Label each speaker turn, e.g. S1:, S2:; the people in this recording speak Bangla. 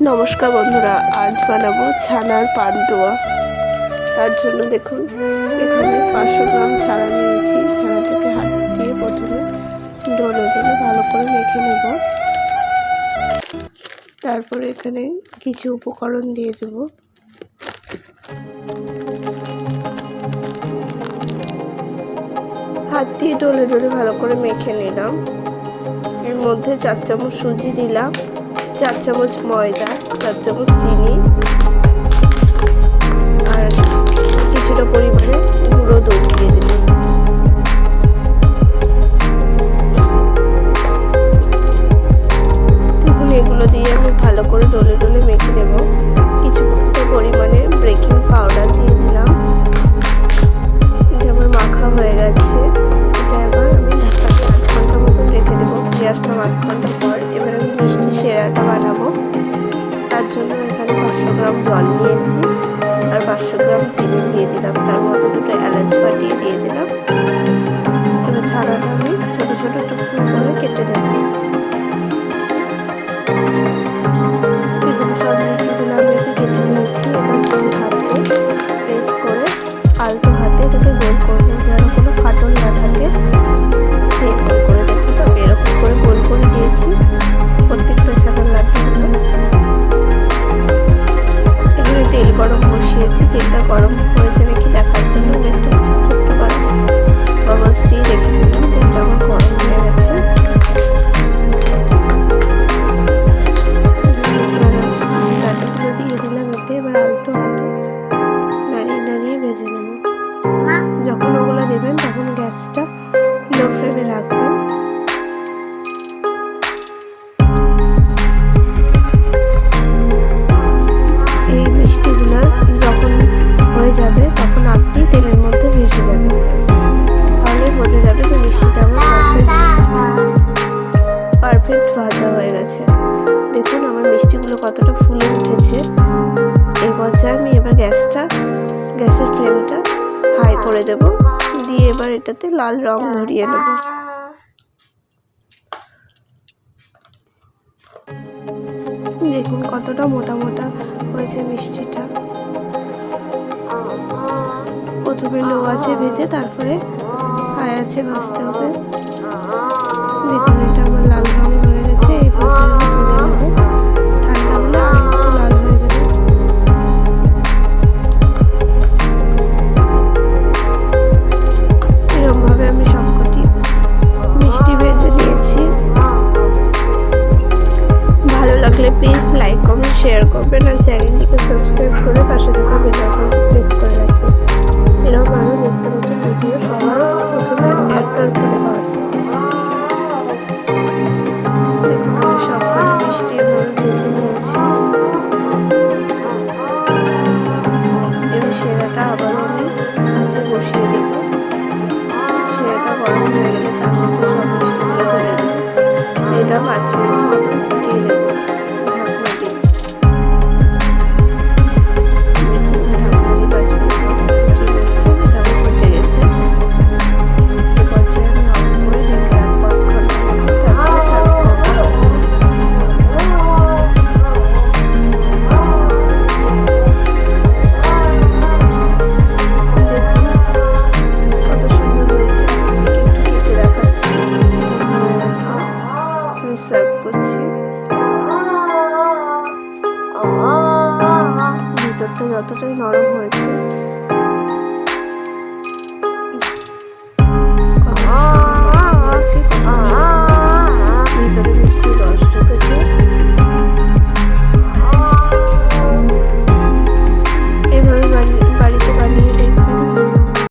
S1: নমস্কার বন্ধুরা, আজ বানাবো ছানার পান্তুয়া। তার জন্য দেখুন, এখানে পাঁচশো গ্রাম ছানা নিয়েছি। ছানাটাকে হাত দিয়ে প্রথমে ডলে ডলে ভালো করে মেখে নেব। তারপরে এখানে কিছু উপকরণ দিয়ে দেব। হাত দিয়ে ডলে ডলে ভালো করে মেখে নিলাম। এর মধ্যে চার চামচ সুজি দিলাম। চার চামচ ময়দা, চার চামচ চিনি, আর কিছুটা পরিমাণে গুঁড়ো দুধ দিয়ে দিলাম। দেখুন, এগুলো দিয়ে আমি ভালো করে ডলে ডলে মেখে নেব। কিছুটা পরিমাণে বেকিং পাউডার দিয়ে দিলাম। যে আমার মাখা হয়ে গেছে। এটা এবার আমি ঢাকাতে আধ ঘণ্টা মতো রেখে দেবো। আসলাম আধ ঘণ্টা সেরাটা বানাবো। তার জন্য এখানে পাঁচশো গ্রাম জল নিয়েছি। আর পাঁচশো গ্রাম চিনি দিয়ে দিলাম। তার মধ্যে দুটো এলাচ ফাটিয়ে দিয়ে দিলাম। এবার ছাড়াটা আমি ছোটো ছোটো টুকরো করে কেটে নেব। এগুলো সব লিচিগুলো আমি কেটে নিয়েছি। এবার দুই হাতে প্রেস করে আলতো হাতে এটাকে গোল লো এই মিষ্টিগুলো যখন হয়ে যাবে, তখন আপনি মধ্যে ভেসে তাহলে বোঝা যাবে মিষ্টিটা আমার ভাজা হয়ে গেছে। দেখুন আমার মিষ্টিগুলো কতটা ফুলে উঠেছে। আমি এবার গ্যাসটা, গ্যাসের হাই করে দেব। দিয়ে এবার এটাতে লাল রং ধরিয়ে নেব। দেখুন কতটা মোটা মোটা হয়েছে মিষ্টিটা। প্রথমে লো আছে ভেজে তারপরে আয় আছে ভাজতে হবে। দেখুন এটা প্লিজ লাইক কমেন্ট শেয়ার করবেন আর চ্যানেলটিকে সাবস্ক্রাইব করে পাশে থাকা বেল আইকনটি প্রেস করে রাখবেন। এরকম আরও নিত্য নতুন ভিডিও সবার প্রথমে অ্যাডার করে পাওয়া যায় দেখুন, আমি সবকটি মিষ্টি এভাবে ভেজে নিয়েছি। এবার সেরাটা আবারও আমি নিচে বসিয়ে দেব। সেরাটা গরম হয়ে গেলে আমি সার্ভ করছি ভিতরটা যতটাই নরম হয়েছে।